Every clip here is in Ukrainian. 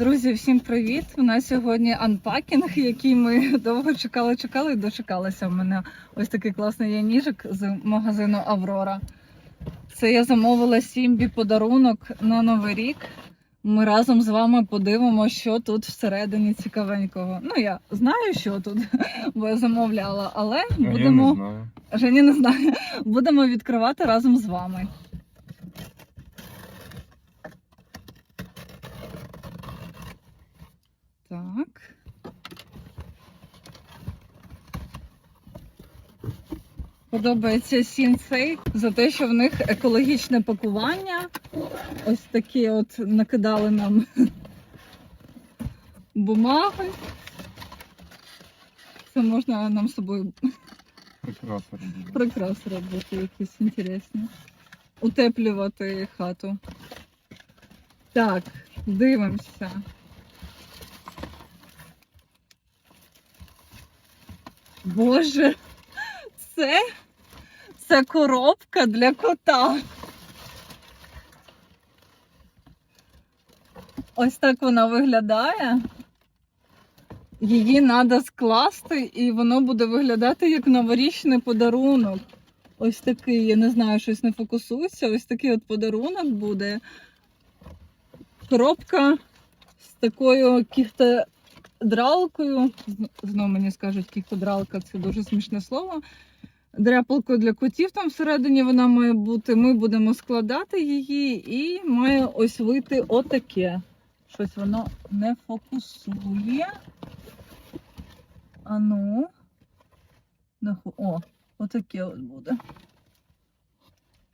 Друзі, всім привіт! У нас сьогодні анпакінг, який ми довго чекали, чекали і дочекалися. У мене ось такий класний є ніжик з магазину Аврора. Це я замовила Сімбі подарунок на Новий рік. Ми разом з вами подивимося, що тут всередині цікавенького. Ну, я знаю, що тут, бо я замовляла, але будемо. не знаю. Жені не знаю. Будемо відкривати разом з вами. Так. Подобається сінцей за те, що в них екологічне пакування. Ось такі от накидали нам бумаги. Це можна нам з собою Прекрасно робити якісь інтересні. Утеплювати хату. Так, дивимося. Боже, це, це коробка для кота. Ось так вона виглядає. Її треба скласти, і воно буде виглядати як новорічний подарунок. Ось такий, я не знаю, щось не фокусується. Ось такий от подарунок буде. Коробка з такою кіхтодралкою. З- Знову мені скажуть, кіхтодралка це дуже смішне слово. Дряпалкою для котів там всередині вона має бути. Ми будемо складати її і має ось вийти отаке. Щось воно не фокусує. А ну. О, отаке от буде.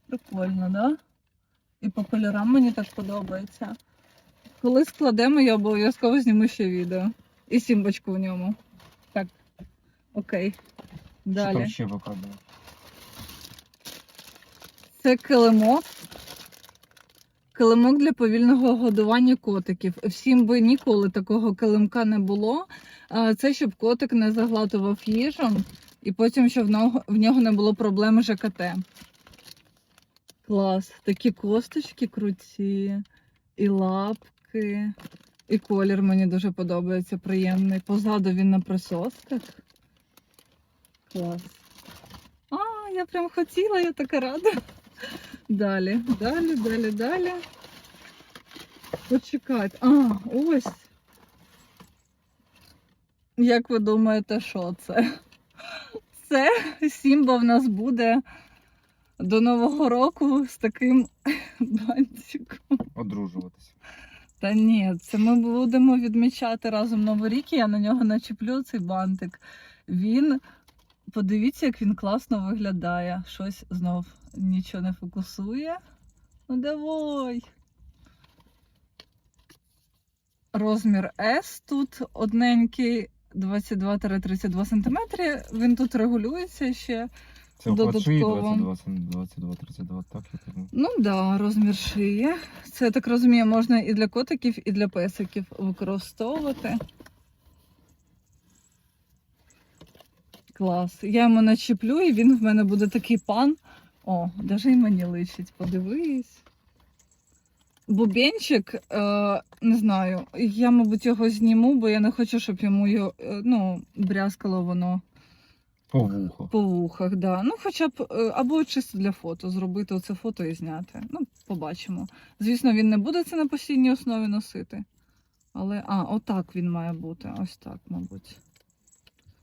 Прикольно, да? І по кольорам мені так подобається. Коли складемо, я обов'язково зніму ще відео. І сімбочку в ньому. Так. Окей. Що Далі. там ще викладає? Це килимок. Килимок для повільного годування котиків. Всім би ніколи такого килимка не було. Це щоб котик не заглатував їжу, і потім, щоб в нього, не було проблем ЖКТ. Клас. Такі косточки круті, і лапки, і колір мені дуже подобається, приємний. Позаду він на присосках. Клас. А, я прям хотіла, я така рада. Далі, далі, далі, далі. Почекайте. А, ось. Як ви думаєте, що це? Це Сімба в нас буде до Нового року з таким бантиком. Одружуватися. Та ні, це ми будемо відмічати разом Новий рік, і я на нього начеплю цей бантик. Він, подивіться, як він класно виглядає. Щось знов нічого не фокусує. Ну давай. Розмір S тут одненький 22-32 см. Він тут регулюється ще. Це шиї Додатково. 22, 22, 32, так я кажу. Ну да, розмір шиї. Це я так розумію, можна і для котиків, і для песиків використовувати. Клас. Я йому начеплю, і він в мене буде такий пан. О, даже і мені личить, подивись. Бубенчик, е, не знаю, я, мабуть, його зніму, бо я не хочу, щоб йому е, ну, брязкало воно По вухах. по вухах, да. Ну, хоча б е, або чисто для фото, зробити оце фото і зняти. Ну, побачимо. Звісно, він не буде це на постійній основі носити. Але, а, отак він має бути. Ось так, мабуть.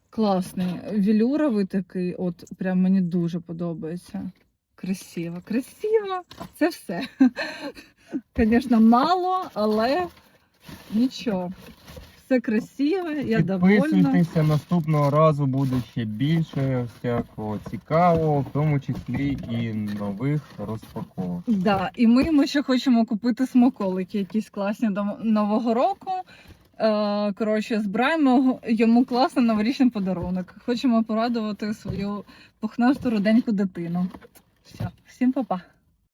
Класний. Вілюровий такий, от прям мені дуже подобається. Красиво, красиво. Це все. Звісно, мало, але нічого. Все красиве, я довольна. Підписуйтеся, наступного разу буде ще більше всякого цікавого, в тому числі і нових розпаковок. Да, і ми, ми ще хочемо купити смаколики, якісь класні до Нового року. Е, коротше, збираємо йому класний новорічний подарунок. Хочемо порадувати свою пухнасту руденьку дитину. Все, всім па-па.